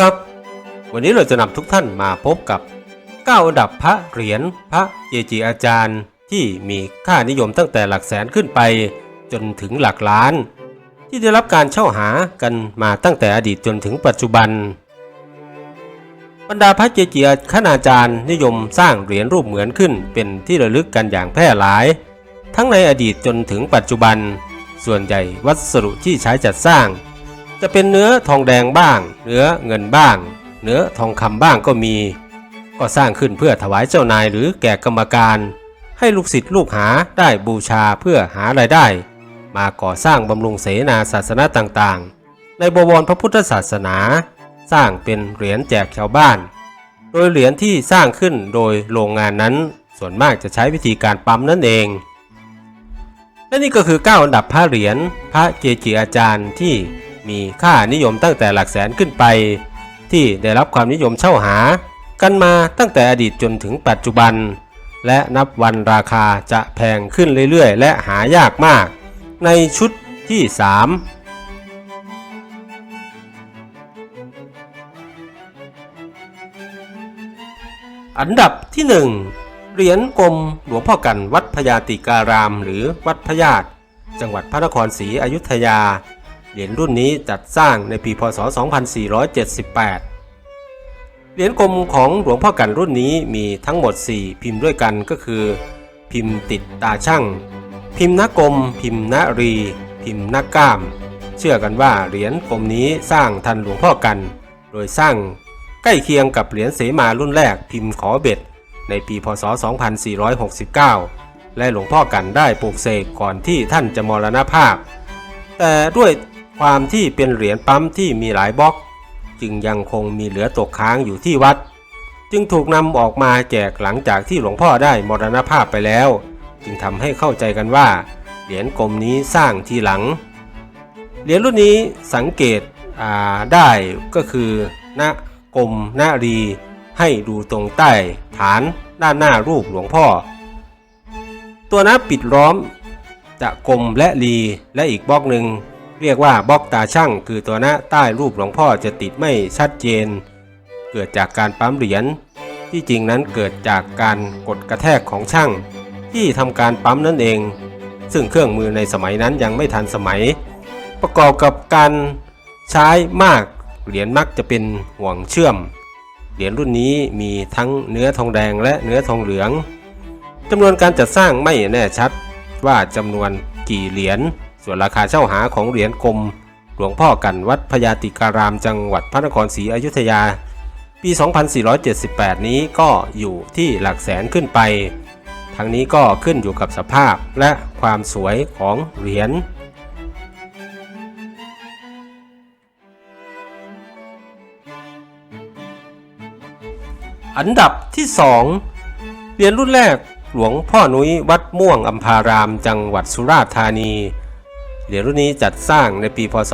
ครับ วันนี้เราจะนำทุกท่านมาพบกับ9อันดับพระเหรียญพระเกจิอาจารย์ที่มีค่านิยมตั้งแต่หลักแสนขึ้นไป จนถึงหลักล้าน ที่ได้รับการเช่าหากันมาตั้งแต่อดีตจนถึงปัจจุบัน บรรดาพระเกจิคณาจารย์นิยมสร้างเหรียญรูปเหมือนขึ้น เป็นที่ระลึกกันอย่างแพร่หลาย ทั้งในอดีตจนถึงปัจจุบัน ส่วนใหญ่วัสดุที่ใช้จัดสร้าง จะเป็นเนื้อทองแดงบ้าง เนื้อเงินบ้าง เนื้อทองคำบ้างก็มี ก็สร้างขึ้นเพื่อถวายเจ้านายหรือแก่กรรมการ ให้ลูกศิษย์ลูกหาได้บูชาเพื่อหารายได้ มาก่อสร้างบำรุงเสนาศาสนาต่างๆ ในบวรพระพุทธศาสนา สร้างเป็นเหรียญแจกชาวบ้าน โดยเหรียญที่สร้างขึ้นโดยโรงงานนั้น ส่วนมากจะใช้วิธีการปั๊มนั่นเองและนี่ก็คือ 9 อันดับพระเหรียญพระเกจิอาจารย์ที่ มีค่านิยมตั้งแต่หลักแสนขึ้นไป ที่ได้รับความนิยมเช่าหา กันมาตั้งแต่อดีตจนถึงปัจจุบัน และนับวันราคาจะแพงขึ้นเรื่อยๆ และหายากมาก ในชุดที่ 3อันดับที่ 1 เหรียญกลมหลวงพ่อกันวัดพญาติการาม หรือวัดพญาตจังหวัดพระนครศรีอยุธยา เหรียญรุ่นนี้จัดสร้างในปีพศ 2478 เหรียญกลมของหลวงพ่อกันรุ่นนี้มีทั้งหมด 4 พิมพ์ด้วยกันก็คือ พิมพ์ติดตาช่าง พิมพ์นกลม พิมพ์นรี พิมพ์นก้าม เชื่อกันว่าเหรียญกลมนี้สร้างทันหลวงพ่อกัน โดยสร้างใกล้เคียงกับเหรียญเสมารุ่นแรกพิมพ์ขอเบ็ด ในปีพศ 2469 และหลวงพ่อกันได้ปลูกเสกก่อนที่ท่านจะมรณภาพ แต่ด้วย ความที่เป็นเหรียญปั๊มที่มีหลายบล็อก จึงยังคงมีเหลือตกค้างอยู่ที่วัด จึงถูกนำออกมาแจกหลังจากที่หลวงพ่อได้มรณภาพไปแล้ว จึงทำให้เข้าใจกันว่า เหรียญกลมนี้สร้างทีหลัง เหรียญรุ่นนี้สังเกตได้ก็คือณกลมณรีให้ดูตรงใต้ฐานด้านหน้ารูปหลวงพ่อ ตัวน้าปิดล้อมจะกลมและรีและอีกบล็อกหนึ่ง เรียกว่าบล็อกตาช่างคือตัวหน้าใต้รูปหลวงพ่อจะติดไม่ชัดเจน เกิดจากการปั๊มเหรียญที่จริงนั้นเกิดจากการกดกระแทกของช่าง ที่ทำการปั๊มนั่นเอง ซึ่งเครื่องมือในสมัยนั้นยังไม่ทันสมัย ประกอบกับการใช้มากเหรียญมักจะเป็นห่วงเชื่อม เหรียญรุ่นนี้มีทั้งเนื้อทองแดงและเนื้อทองเหลืองจำนวนการจัดสร้างไม่แน่ชัดว่าจำนวนกี่เหรียญ ส่วนราคาเช่าหาของเหรียญกลมหลวงพ่อกันวัดพญาติการามจังหวัดพระนครศรีอยุธยา ปี 2478 นี้ก็อยู่ที่หลักแสนขึ้นไป ทั้งนี้ก็ขึ้นอยู่กับสภาพและความสวยของเหรียญอันดับที่ 2 เหรียญรุ่นแรกหลวงพ่อนุ้ยวัดม่วงอัมพารามจังหวัดสุราษฎร์ธานี เหรียญรุ่นนี้จัดสร้างในปีพศ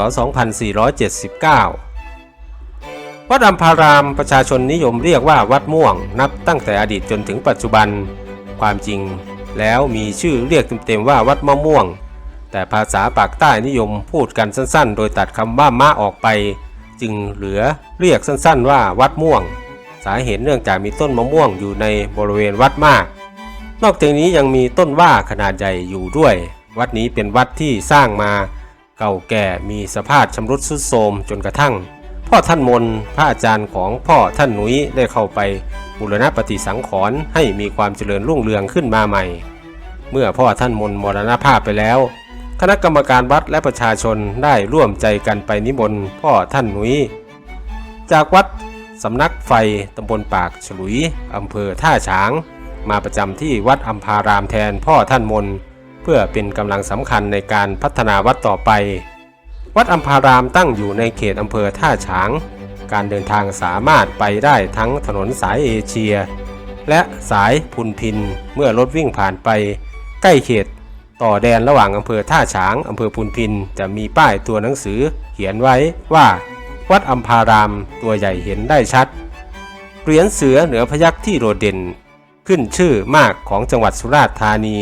2479 วัดอัมพารามประชาชนนิยมเรียกว่าวัดม่วงนับตั้งแต่อดีตจนถึงปัจจุบัน ความจริงแล้วมีชื่อเรียกเต็มๆว่าวัดมะม่วง แต่ภาษาปากใต้นิยมพูดกันสั้นๆ โดยตัดคำว่ามะออกไป จึงเหลือเรียกสั้นๆว่าวัดม่วง สาเหตุเนื่องจากมีต้นมะม่วงอยู่ในบริเวณวัดมาก นอกจากนี้ยังมีต้นว่าขนาดใหญ่อยู่ด้วย วัดนี้เป็นวัดที่สร้างมาเก่าแก่มีสภาพชำรุดทรุดโทรมจนกระทั่ง พ่อท่านมนพระอาจารย์ของพ่อท่านหนุยได้เข้าไปบูรณปฏิสังขรณ์ให้มีความเจริญรุ่งเรืองขึ้นมาใหม่ เมื่อพ่อท่านมนมรณภาพไปแล้ว คณะกรรมการวัดและประชาชนได้ร่วมใจกันไปนิมนต์พ่อท่านหนุยจากวัดสำนักไฟตำบลปากฉลุยอำเภอท่าช้าง มาประจำที่วัดอัมพารามแทนพ่อท่านมน พื่อเป็นกำลังสำคัญในการพัฒนาวัดต่อไป วัดอัมพารามตั้งอยู่ในเขตอำเภอท่าช้าง การเดินทางสามารถไปได้ทั้งถนนสายเอเชีย และสายพุนพินเมื่อรถวิ่งผ่านไป ใกล้เขตต่อแดนระหว่างอำเภอท่าช้างอำเภอพุนพินจะมีป้ายตัวหนังสือเขียนไว้ว่า วัดอัมพารามตัวใหญ่เห็นได้ชัด เหรียญเสือเหนือพยักษ์ที่โดดเด่น ขึ้นชื่อมากของจังหวัดสุราษฎร์ธานี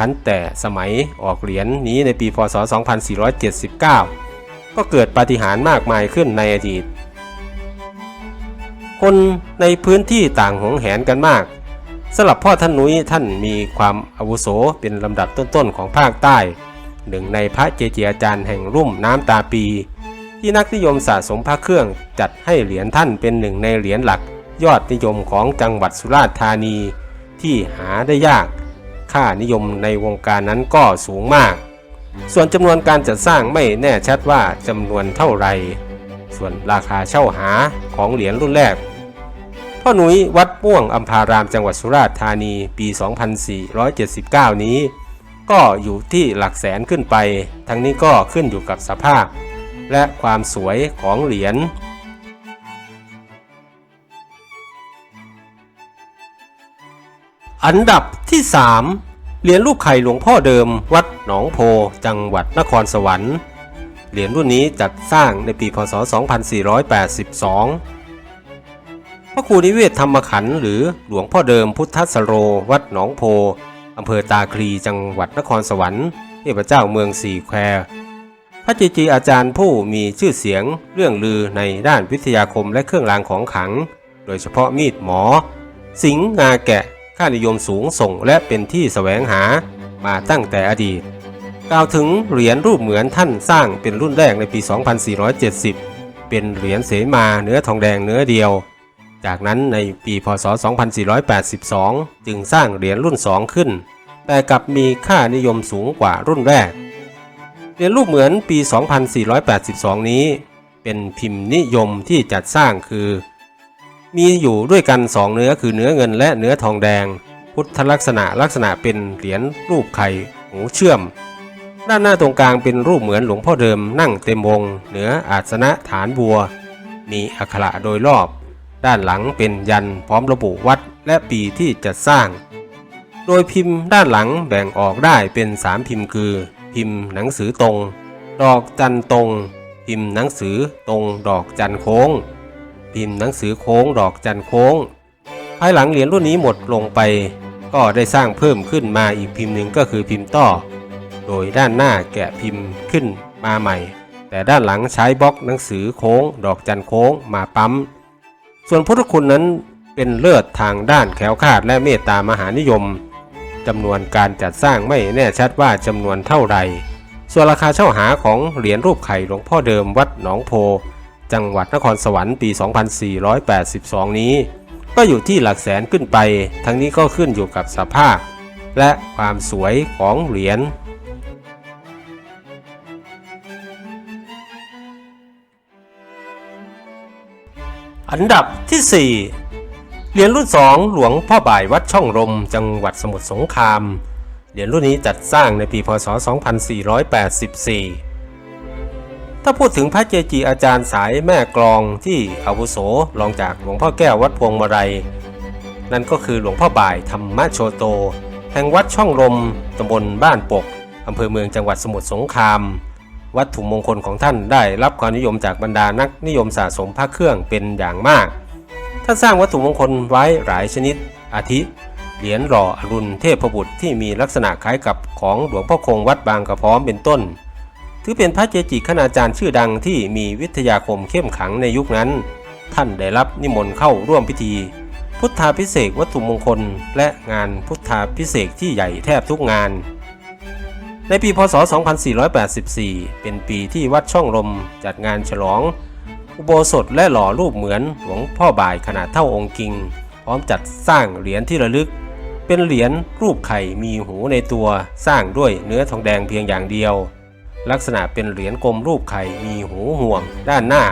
คันแต่สมัยออกเหรียญนี้ในปีพศ 2479 ก็เกิดปาฏิหาริย์มากมายขึ้นในอดีต คนในพื้นที่ต่างหงแหนกันมากสำหรับพ่อท่านนุ้ยท่านมีความอาวุโสเป็นลำดับต้นๆของภาคใต้ หนึ่งในพระเจเจอาจารย์แห่งรุ่มน้ำตาปี ที่นักนิยมสะสมพระเครื่องจัดให้เหรียญท่านเป็นหนึ่งในเหรียญหลัก ยอดนิยมของจังหวัดสุราษฎร์ธานีที่หาได้ยาก ค่านิยมในวงการนั้นก็สูงมาก ส่วนจำนวนการจัดสร้างไม่แน่ชัดว่าจำนวนเท่าไร ส่วนราคาเช่าหาของเหรียญรุ่นแรกพ่อหนุยวัดม่วงอัมพารามจังหวัดสุราษฎร์ธานีปี 2479 นี้ ก็อยู่ที่หลักแสนขึ้นไป ทั้งนี้ก็ขึ้นอยู่กับสภาพ และความสวยของเหรียญ อันดับที่ 3 เหรียญรูปไข่หลวงพ่อเดิม วัดหนองโพ จังหวัดนครสวรรค์ เหรียญรุ่นนี้จัดสร้างในปีพศ 2482 พระครูนิเวศธรรมขันธ์หรือหลวงพ่อเดิมพุทธสโร วัดหนองโพอำเภอตาคลี จังหวัดนครสวรรค์เทพเจ้าเมืองสี่แควพระเจจีอาจารย์ผู้มีชื่อเสียงเรื่องลือในด้านวิทยาคมและเครื่องรางของขลัง โดยเฉพาะมีดหมอ สิงห์งาแกะ ค่านิยมสูงส่งและเป็นที่แสวงหามาตั้งแต่อดีต กล่าวถึงเหรียญรูปเหมือนท่านสร้างเป็นรุ่นแรกในปี 2470 เป็นเหรียญเสมาเนื้อทองแดงเนื้อเดียว จากนั้นในปีพศ 2482 จึงสร้างเหรียญรุ่น 2 ขึ้น แต่กลับมีค่านิยมสูงกว่ารุ่นแรก เหรียญรูปเหมือนปี 2482 นี้ เป็นพิมพ์นิยมที่จัดสร้างคือ มีอยู่ด้วยกันสองเนื้อคือเนื้อเงินและเนื้อทองแดง พุทธลักษณะลักษณะเป็นเหรียญรูปไข่หูเชื่อม ด้านหน้าตรงกลางเป็นรูปเหมือนหลวงพ่อเดิมนั่งเต็มวง เหนืออาสนะฐานบัว มีอักขระโดยรอบ ด้านหลังเป็นยันพร้อมระบุวัดและปีที่จัดสร้าง โดยพิมพ์ด้านหลังแบ่งออกได้เป็น3พิมพ์คือ พิมพ์หนังสือตรง ดอกจันตรง พิมพ์หนังสือตรงดอกจันโค้ง พิมพ์หนังสือโค้งดอกจันโค้ง ภายหลังเหรียญรุ่นนี้หมดลงไป ก็ได้สร้างเพิ่มขึ้นมาอีกพิมพ์หนึ่งก็คือพิมพ์ต้อโดยด้านหน้าแกะพิมพ์ขึ้นมาใหม่ แต่ด้านหลังใช้บล็อกหนังสือโค้ง ดอกจันโค้งมาปั๊ม ส่วนพุทธคุณนั้นเป็นเลิศทางด้านแคล้วคลาดและเมตตามหานิยมจำนวนการจัดสร้างไม่แน่ชัดว่าจำนวนเท่าใดส่วนราคาเช่าหาของเหรียญรูปไข่หลวงพ่อเดิมวัดหนองโพ จังหวัดนครสวรรค์ปี 2482 นี้ ก็อยู่ที่หลักแสนขึ้นไป ทั้งนี้ก็ขึ้นอยู่กับสภาพ และความสวยของเหรียญอันดับที่ 4 เหรียญรุ่น 2 หลวงพ่อบ่ายวัดช่องลมจังหวัดสมุทรสงคราม เหรียญรุ่นนี้จัดสร้างในปีพศ 2484 ถ้าพูดถึงพระเจจีอาจารย์สายแม่กลองที่อาวุโสรองจากหลวงพ่อแก้ววัดพวงมาลัยนั่นก็คือหลวงพ่อบ่ายธรรมโชโต แห่งวัดช่องลมตำบลบ้านปกอำเภอเมืองจังหวัดสมุทรสงคราม วัตถุมงคลของท่านได้รับความนิยมจากบรรดานักนิยมสะสมพระเครื่องเป็นอย่างมาก ท่านสร้างวัตถุมงคลไว้หลายชนิด อาทิ เหรียญหล่ออรุณเทพบุตรที่มีลักษณะคล้ายกับของหลวงพ่อคงวัดบางกระพร้อมเป็นต้น ถือเป็นพระเจจิคณาจารย์ชื่อดังที่มีวิทยาคมเข้มขังในยุคนั้น ท่านได้รับนิมนต์เข้าร่วมพิธี พุทธาพิเศษวัตถุมงคล และงานพุทธาพิเศษที่ใหญ่แทบทุกงาน ในปีพศ 2484 เป็นปีที่วัดช่องลมจัดงานฉลอง อุโบสถและหล่อรูปเหมือนหลวงพ่อบ่ายขนาดเท่าองค์กิง พร้อมจัดสร้างเหรียญที่ระลึก เป็นเหรียญรูปไข่มีหูในตัวสร้างด้วยเนื้อทองแดงเพียงอย่างเดียว ลักษณะเป็นเหรียญกลมรูปไข่มีหูห่วง ด้านหน้า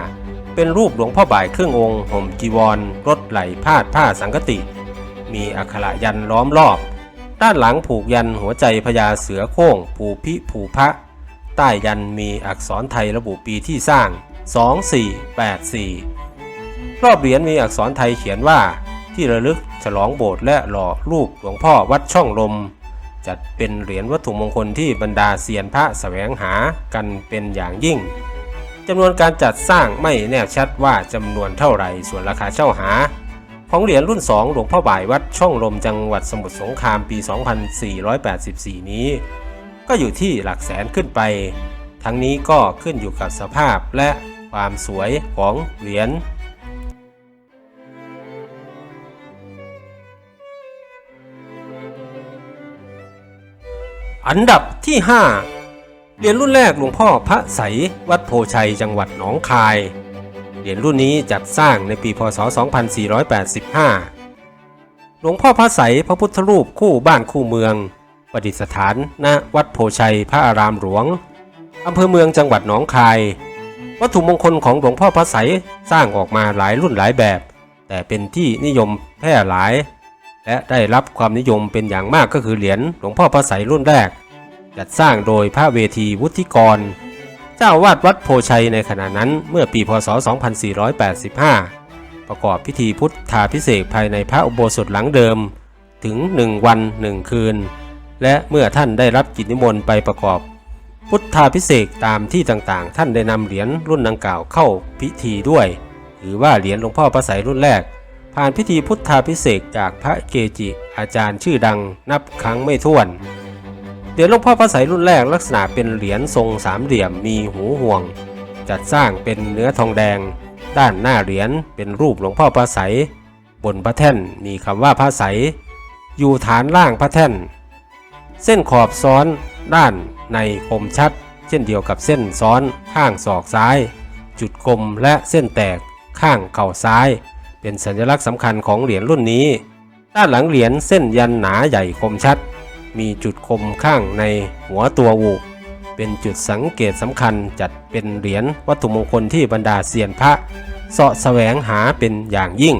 เป็นรูปหลวงพ่อบ่ายครึ่งองค์ห่มจีวรรถไหลพาดผ้าสังกติ มีอักขระยันล้อมรอบ ด้านหลังผูกยันหัวใจพญาเสือโค้งผูพิผูพระใต้ยันมีอักษรไทยระบุปีที่สร้าง 2484 รอบเหรียญมีอักษรไทยเขียนว่าที่ระลึกฉลองโบสถ์และหล่อรูปหลวงพ่อวัดช่องลม จัดเป็นเหรียญวัตถุมงคลที่บรรดาเซียนพระแสวงหากันเป็นอย่างยิ่งจำนวนการจัดสร้างไม่แน่ชัดว่าจำนวนเท่าไหร่ส่วนราคาเช่าหา ของเหรียญรุ่น 2 หลวงพ่อบ่ายวัดช่องลมจังหวัดสมุทรสงครามปี 2484 นี้ ก็อยู่ที่หลักแสนขึ้นไป ทั้งนี้ก็ขึ้นอยู่กับสภาพและความสวยของเหรียญ อันดับที่ 5 เหรียญรุ่นแรกหลวงพ่อพระใสวัดโพชัยจังหวัดหนองคาย เหรียญรุ่นนี้จัดสร้างในปีพศ 2485 หลวงพ่อพระใสพระพุทธรูปคู่บ้านคู่เมือง ประดิษฐานณวัดโพชัยพระอารามหลวงอำเภอเมืองจังหวัดหนองคาย วัตถุมงคลของหลวงพ่อพระใสสร้างออกมาหลายรุ่นหลายแบบ แต่เป็นที่นิยมแพร่หลาย และได้รับความนิยมเป็นอย่างมากก็คือเหรียญหลวงพ่อพระใสยรุ่นแรก จัดสร้างโดยพระเวทีวุฒิกร เจ้าวาดวัดโพชัยในขณะนั้นเมื่อปีพศ 2485 ประกอบพิธีพุทธาพิเศษภายในพระอุโบสถหลังเดิมถึง 1 วัน 1 คืน และเมื่อท่านได้รับกิจนิมนต์ไปประกอบ พุทธาพิเศษตามที่ต่างๆ ท่านได้นำเหรียญรุ่นดังกล่าวเข้าพิธีด้วย หรือว่าเหรียญหลวงพ่อพระใสยรุ่นแรก ผ่านพิธีพุทธาพิเศษจากพระเกจิอาจารย์ชื่อดังนับครั้งไม่ถ้วน เหรียญหลวงพ่อพระใสยรุ่นแรกลักษณะเป็นเหรียญทรงสามเหลี่ยมมีหูห่วง จัดสร้างเป็นเนื้อทองแดง ด้านหน้าเหรียญเป็นรูปหลวงพ่อพระใสยบนพระแท่นมีคำว่าพระใสยอยู่ฐานล่างพระแท่น เส้นขอบซ้อนด้านในคมชัด เช่นเดียวกับเส้นซ้อนข้างศอกซ้าย จุดกลมและเส้นแตกข้างเข่าซ้าย เป็นสัญลักษณ์สำคัญของเหรียญรุ่นนี้ ด้านหลังเหรียญเส้นยันหนาใหญ่คมชัด มีจุดคมข้างในหัวตัวอุเป็นจุดสังเกตสำคัญจัดเป็นเหรียญวัตถุมงคลที่บรรดาเซียนพระเสาะแสวงหาเป็นอย่างยิ่ง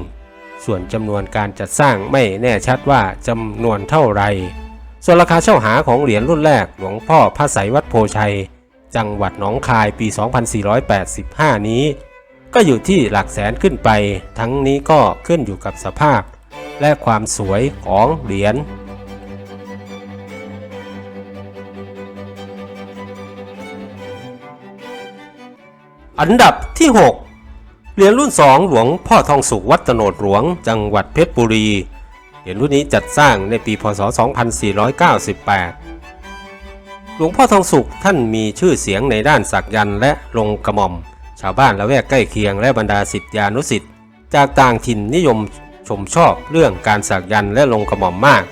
ส่วนจำนวนการจัดสร้างไม่แน่ชัดว่าจำนวนเท่าไร ส่วนราคาเช่าหาของเหรียญรุ่นแรกหลวงพ่อพระไสยวัดโพชัย จังหวัดหนองคายปี 2485 นี้ ก็อยู่ที่หลักแสนขึ้นไป ทั้งนี้ก็ขึ้นอยู่กับสภาพ และความสวยของเหรียญอันดับที่ 6 เหรียญรุ่น 2 หลวงพ่อทองสุขวัดตโนดหลวง จังหวัดเพชรบุรี เหรียญรุ่นนี้จัดสร้างในปีพศ 2498 หลวงพ่อทองสุขท่านมีชื่อเสียงในด้านสักยันต์และลงกระหม่อม ชาวบ้านละแวกใกล้เคียงและบรรดาศิษยานุศิษย์จากต่างถิ่นนิยมชมชอบเรื่องการสักยันและลงกระหม่อมมาก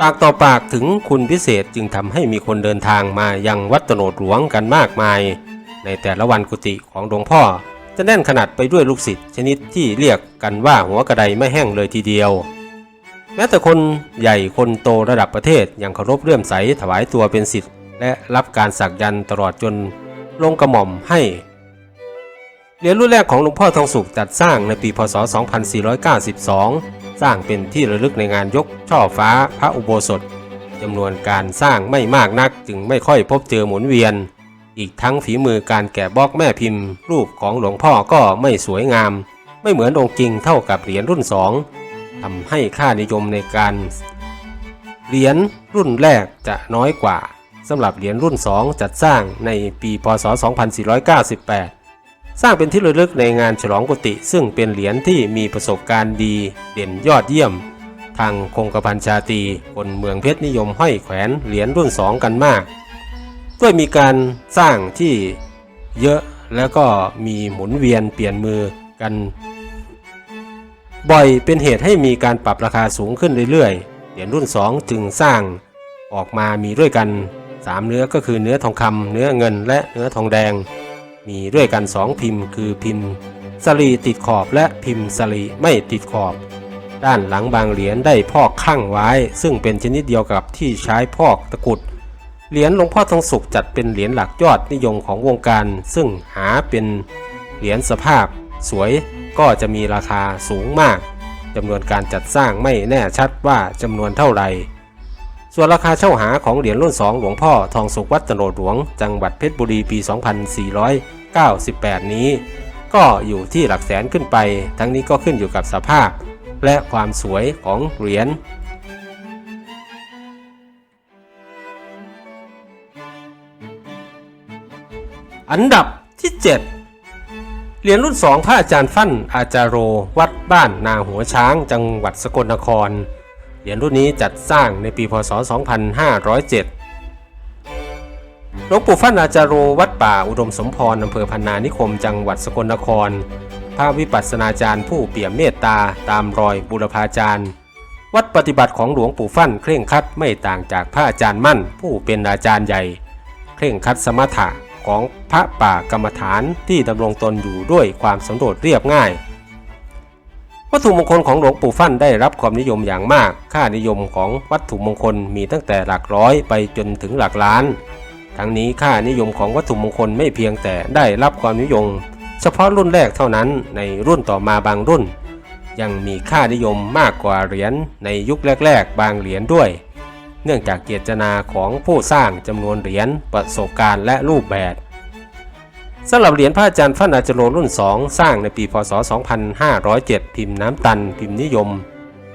ปากต่อปากถึงคุณพิเศษจึงทำให้มีคนเดินทางมายังวัดตโนดหลวงกันมากมาย ในแต่ละวันกุฏิของหลวงพ่อ จะแน่นขนาดไปด้วยลูกศิษย์ชนิดที่เรียกกันว่าหัวกระไดไม่แห้งเลยทีเดียว แม้แต่คนใหญ่คนโตระดับประเทศยังเคารพเลื่อมใสถวายตัวเป็นศิษย์และรับการสักยันต์ตลอดจนลงกระหม่อมให้ เหรียญรุ่นแรกของหลวงพ่อทองสุขจัดสร้างในปีพศ 2492 สร้างเป็นที่ระลึกในงานยกช่อฟ้าพระอุโบสถจำนวนการสร้างไม่มากนักจึงไม่ค่อยพบเจอหมุนเวียน อีกทั้งฝีมือการแกะบล็อกแม่พิมพ์ รูปของหลวงพ่อก็ไม่สวยงาม ไม่เหมือนองค์จริงเท่ากับเหรียญรุ่นสองทำให้ค่านิยมในการเหรียญรุ่นแรกจะน้อยกว่าสำหรับเหรียญรุ่น 2 จัดสร้างในปีพศ 2498 สร้างเป็นที่ระลึกในงานฉลองกุฏิซึ่งเป็นเหรียญที่มีประสบการณ์ดีเด่นยอดเยี่ยม ทางคงกระพันชาตีคนเมืองเพชรนิยมห้อยแขวนเหรียญรุ่น2กันมาก ด้วยมีการสร้างที่เยอะแล้วก็มีหมุนเวียนเปลี่ยนมือกัน บ่อยเป็นเหตุให้มีการปรับราคาสูงขึ้นเรื่อยๆ เหรียญรุ่น 2 จึงสร้างออกมามีด้วยกัน 3 เนื้อก็คือเนื้อทองคำเนื้อเงินและเนื้อทองแดง มีด้วยกัน 2 พิมพ์ คือพิมพ์สลีติดขอบและพิมพ์สลีไม่ติดขอบ ด้านหลังบางเหรียญได้พอกข้างไว้ ซึ่งเป็นชนิดเดียวกับที่ใช้พอกตะกุดเหรียญหลวงพ่อทองสุขจัดเป็นเหรียญหลักยอดนิยมของวงการ ซึ่งหาเป็นเหรียญสภาพ สวยก็จะมีราคาสูงมากจำนวนการจัดสร้างไม่แน่ชัดว่าจำนวนเท่าไหร่ส่วนราคาเช่าหาของเหรียญรุ่น 2 หลวงพ่อทองสุขวัดตโนดหลวง จังหวัดเพชรบุรีปี 98 นี้ ก็อยู่ที่หลักแสนขึ้นไป ทั้งนี้ก็ขึ้นอยู่กับสภาพ และความสวยของเหรียญอันดับที่ 7 เหรียญรุ่น 2 พระอาจารย์ฟั่นอาจารโร วัดบ้านนาหัวช้าง จังหวัดสกลนคร เหรียญรุ่นนี้จัดสร้างในปีพศ 2507 หลวงปู่ฟั่นอาจารโรวัดป่าอุดมสมพรอำเภอพันนานิคมจังหวัดสกลนคร พระวิปัสสนาจารย์ผู้เปี่ยมเมตตาตามรอยบุรพาจารย์ วัดปฏิบัติของหลวงปู่ฟั่นเคร่งคัดไม่ต่างจากพระอาจารย์มั่น ผู้เป็นอาจารย์ใหญ่ เคร่งคัดสมถะของพระป่ากรรมฐานที่ดำรงตนอยู่ด้วยความสำโดดเรียบง่ายวัตถุมงคลของหลวงปู่ฟั่นได้รับความนิยมอย่างมาก ค่านิยมของวัตถุมงคลมีตั้งแต่หลักร้อยไปจนถึงหลักล้าน ทั้งนี้ค่านิยมของวัตถุมงคลไม่เพียงแต่ได้รับความนิยม เฉพาะรุ่นแรกเท่านั้นในรุ่นต่อมาบางรุ่น ยังมีค่านิยมมากกว่าเหรียญในยุคแรก ๆ บางเหรียญด้วย เนื่องจากเจตนาของผู้สร้างจำนวนเหรียญประสบการณ์และรูปแบบสำหรับเหรียญพระอาจารย์ฟั่นอาจโรรุ่น 2 สร้างในปีพศ 2507 พิมพ์น้ำตันพิมพ์นิยม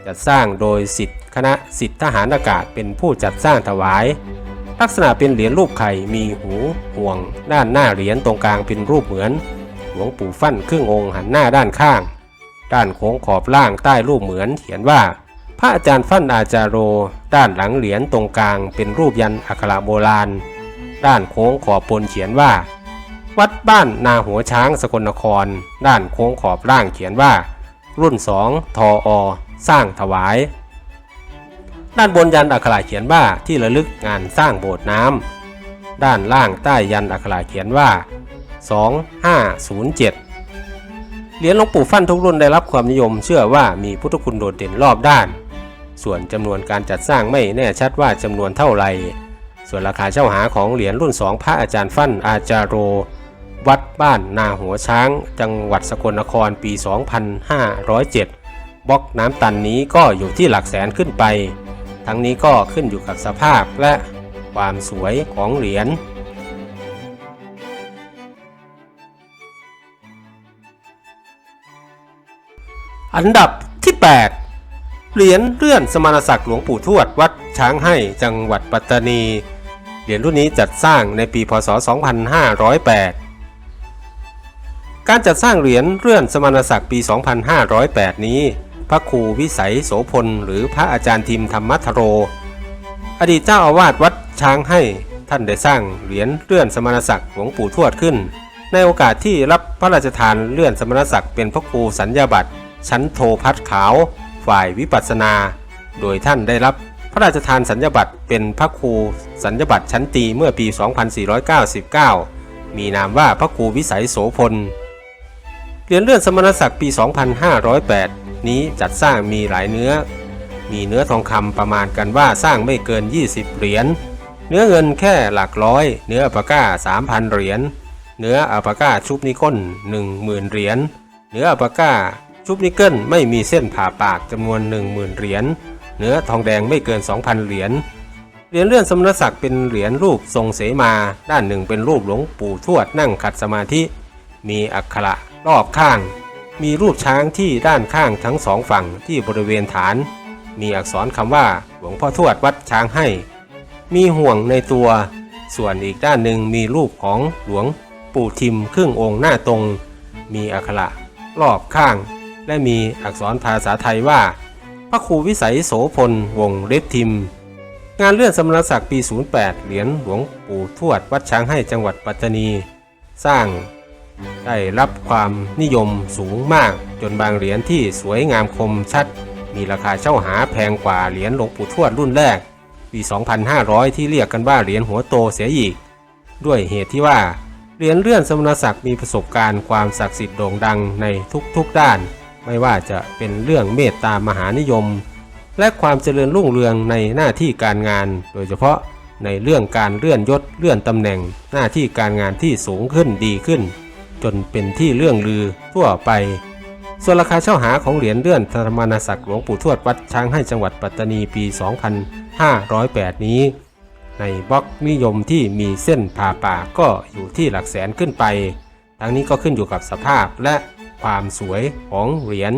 จัดสร้างโดยสิทธิคณะสิทธิทหารอากาศเป็นผู้จัดสร้างถวาย ลักษณะเป็นเหรียญรูปไข่มีหูห่วง ด้านหน้าเหรียญตรงกลางเป็นรูปเหมือน หลวงปู่ฟั่นครึ่งองค์หันหน้าด้านข้าง ด้านโค้งขอบล่างใต้รูปเหมือนเขียนว่า พระอาจารย์ฟั่นอาจารโร ด้านหลังเหรียญตรงกลางเป็นรูปยันอักขระโบราณ ด้านโค้งขอบบนเขียนว่า วัดบ้านนาหัวช้างสกลนคร ด้านโค้งขอบล่างเขียนว่า รุ่น2ทออ สร้างถวาย ด้านบนยันอักขระเขียนว่าที่ระลึกงานสร้างโบสถ์น้ำด้านล่างใต้ยันอักขระเขียนว่า 2507 เหรียญหลวงปู่ฟั่นทุกรุ่นได้รับความนิยมเชื่อว่ามีพุทธคุณโดดเด่นรอบด้าน ส่วนจำนวนการจัดสร้างไม่แน่ชัดว่าจำนวนเท่าไหร่ส่วนราคาเช่าหาของเหรียญรุ่น2พระอาจารย์ฟั่นอาจารโร วัดบ้านนาหัวช้าง จังหวัดสกลนครปี 2507บล็อกน้ำตันนี้ก็อยู่ที่หลักแสนขึ้นไป ทั้งนี้ก็ขึ้นอยู่กับสภาพและความสวยของเหรียญอันดับที่ 8 เหรียญเลื่อนสมณศักดิ์หลวงปู่ทวดวัดช้างให้จังหวัดปัตตานี เหรียญรุ่นนี้จัดสร้างในปีพศ 2508 การจัดสร้างเหรียญเลื่อนสมณศักดิ์ปี 2508 นี้ พระครูวิสัยโสพล หรือพระอาจารย์ทิมธรรมัทโร อดีตเจ้าอาวาสวัดช้างให้ท่านได้สร้างเหรียญเลื่อนสมณศักดิ์หลวงปู่ทวดขึ้น ในโอกาสที่รับพระราชทานเลื่อนสมณศักดิ์เป็นพระครูสัญญาบัตรชั้นโทพัดขาว ฝ่ายวิปัสนา โดยท่านได้รับพระราชทานสัญญาบัตรเป็นพระครูสัญญาบัตรชั้นตีเมื่อปี 2499 มีนามว่าพระครูวิสัยโสพล เหรียญเลื่อนสมณศักดิ์ปี 2508 นี้จัดสร้างมีหลายเนื้อ มีเนื้อทองคำประมาณกันว่าสร้างไม่เกิน 20 เหรียญ เนื้อเงินแค่หลักร้อย เนื้ออัปาก้า 3,000 เหรียญ เนื้ออัปาก้าชุบนิก้น10,000 เหรียญ เนื้ออัปาก้าชุบนิกเกิลไม่มีเส้นผ่าปากจำนวน 10,000 เหรียญ เนื้อทองแดงไม่เกิน 2,000 เหรียญ เหรียญเลื่อนสมณศักดิ์เป็นเหรียญรูปทรงเสมา ด้านหนึ่งเป็นรูปหลวงปู่ทวดนั่งขัดสมาธิ มีอักขระรอบข้าง มีรูปช้างที่ด้านข้างทั้งสองฝั่งที่บริเวณฐาน มีอักษรคำว่าหลวงพ่อทวดวัดช้างให้ มีห่วงในตัว ส่วนอีกด้านหนึ่งมีรูปของหลวงปู่ทิมครึ่งองค์หน้าตรง มีอักขระรอบข้าง และมีอักษรภาษาไทยว่า พระครูวิสัยโสพลวงเล็บทิม งานเลื่อนสมณศักดิ์ปี 08 เหรียญหลวงปู่ทวดวัดช้างให้จังหวัดปัตตานี สร้าง ได้รับความนิยมสูงมาก จนบางเหรียญที่สวยงามคมชัด มีราคาเช่าหาแพงกว่าเหรียญหลวงปู่ทวดรุ่นแรก ปี 2500 ที่เรียกกันว่าเหรียญหัวโตเสียอีก ด้วยเหตุที่ว่าเหรียญเลื่อนสมณศักดิ์มีประสบการณ์ความศักดิ์สิทธิ์โด่งดังในทุกๆด้าน ไม่ว่าจะเป็นเรื่องเมตตามหานิยม และความเจริญรุ่งเรืองในหน้าที่การงาน โดยเฉพาะในเรื่องการเลื่อนยศเลื่อนตำแหน่งหน้าที่การงานที่สูงขึ้นดีขึ้น จนเป็นที่เรื่องลือทั่วไป ส่วนราคาเช่าหาของเหรียญเลื่อนธรรมนศักดิ์หลวงปู่ทวดวัดช้างให้จังหวัดปัตตานีปี 2508 นี้ ในบล็อกนิยมที่มีเส้นผ่าป่ากก็อยู่ที่หลักแสนขึ้นไป ทั้งนี้ก็ขึ้นอยู่กับสภาพและความสวยของเหรียญ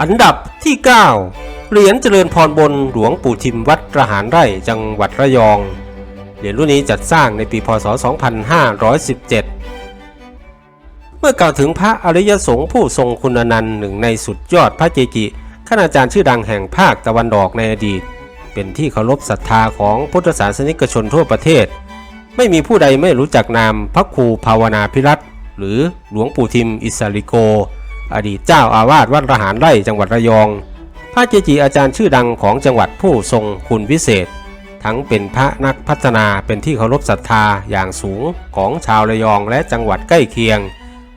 อันดับที่ 9 เหรียญเจริญพรบนหลวงปู่ทิมวัดระหารไร่จังหวัดระยอง เหรียญรุ่นนี้จัดสร้างในปีพศ 2517 เมื่อกล่าวถึงพระอริยสงฆ์ผู้ทรงคุณนันต์หนึ่งในสุดยอดพระเจกิคณาจารย์ชื่อดังแห่งภาคตะวันออกในอดีต เป็นที่เคารพศรัทธาของพุทธศาสนิกชนทั่วประเทศ ไม่มีผู้ใดไม่รู้จักนามพระครูภาวนาพิรัตหรือหลวงปู่ทิมอิสริโก อดีตเจ้าอาวาสวัดระหารไร่จังหวัดระยอง พระเจจิอาจารย์ชื่อดังของจังหวัดผู้ทรงคุณวิเศษ ทั้งเป็นพระนักพัฒนาเป็นที่เคารพศรัทธาอย่างสูงของชาวระยองและจังหวัดใกล้เคียง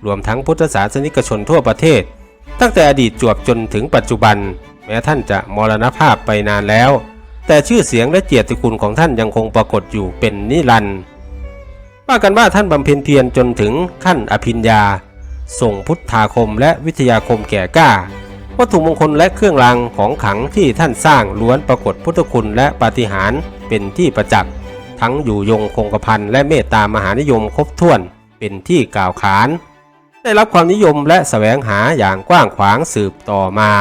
รวมทั้งพุทธศาสนิกชนทั่วประเทศ ตั้งแต่อดีตจวบจนถึงปัจจุบัน แม้ท่านจะมรณภาพไปนานแล้ว แต่ชื่อเสียงและเกียรติคุณของท่านยังคงปรากฏอยู่เป็นนิรันดร์ว่ากันว่าท่านบำเพ็ญเพียรจนถึงขั้นอภิญญา ส่งพุทธาคมและวิทยาคมแก่กล้า วัตถุมงคลและเครื่องรางของขลังที่ท่านสร้างล้วนปรากฏพุทธคุณและปาฏิหาริย์เป็นที่ประจักษ์ทั้งอยู่ยงคงกระพันและเมตตามหานิยมครบถ้วนเป็นที่กล่าวขาน ได้รับความนิยมและแสวงหาอย่างกว้างขวางสืบต่อมา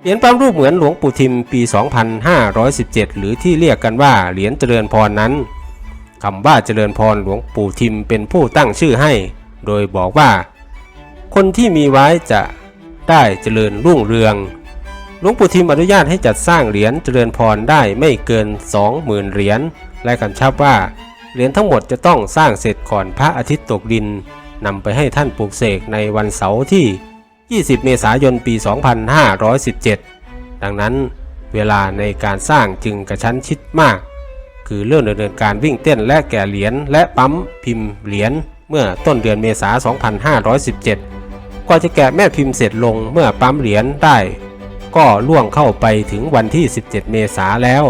เหรียญปั๊มรูปเหมือนหลวงปู่ทิมปี 2517 หรือที่เรียกกันว่าเหรียญเจริญพรนั้นคำว่าเจริญพรหลวงปู่ทิมเป็นผู้ตั้งชื่อให้ โดยบอกว่า คนที่มีไว้จะได้เจริญรุ่งเรือง หลวงปู่ทิมอนุญาตให้จัดสร้างเหรียญเจริญพรได้ไม่เกิน 20,000 เหรียญ และกำชับว่าเหรียญทั้งหมดจะต้องสร้างเสร็จก่อนพระอาทิตย์ตกดินนำไปให้ท่านปลูกเสกในวันเสาร์ที่ 20 เมษายน ปี 2517 ดังนั้นเวลาในการสร้างจึงกระชั้นชิดมาก คือเรื่องดำเนินการวิ่งเต้นและแก่เหรียญและปั๊มพิมพ์เหรียญ เมื่อต้นเดือนเมษายน2517 กว่าจะแกะแม่พิมพ์เสร็จลงเมื่อปั๊มเหรียญได้ ก็ล่วงเข้าไปถึงวันที่ 17 เมษาแล้ว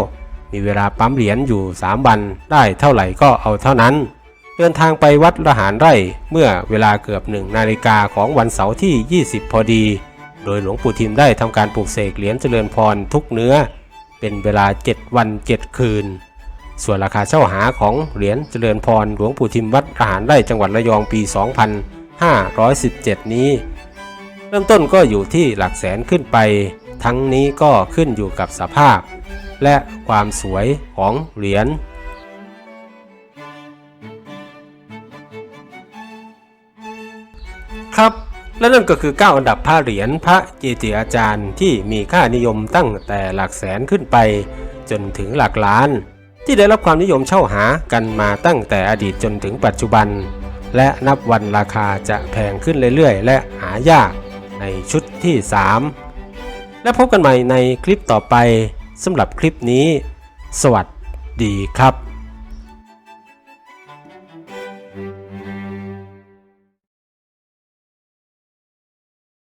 มีเวลาปั๊มเหรียญอยู่ 3 วันได้เท่าไหร่ก็เอาเท่านั้น เดินทางไปวัดละหารไร่เมื่อเวลาเกือบหนึ่งนาฬิกาของวันเสาร์ที่ 20 พอดี โดยหลวงปู่ทิมได้ทำการปลูกเสกเหรียญเจริญพรทุกเนื้อ เป็นเวลา 7 วัน 7 คืน ส่วนราคาเช่าหาของเหรียญเจริญพรหลวงปู่ทิมวัดละหารไร่จังหวัดระยองปี 2517 นี้ เริ่มต้นก็อยู่ที่หลักแสนขึ้นไป ทั้งนี้ก็ขึ้นอยู่กับสภาพ และความสวยของเหรียญครับและนั่นก็คือ 9 อันดับพระเหรียญพระเจจิอาจารย์ที่มีค่านิยมตั้งแต่หลักแสนขึ้นไป จนถึงหลักล้าน ที่ได้รับความนิยมเช่าหากันมาตั้งแต่อดีตจนถึงปัจจุบัน และนับวันราคาจะแพงขึ้นเรื่อยๆ และหายากในชุดที่ 3 และพบกันใหม่ในคลิปต่อไปสำหรับคลิปนี้ สวัสดีครับ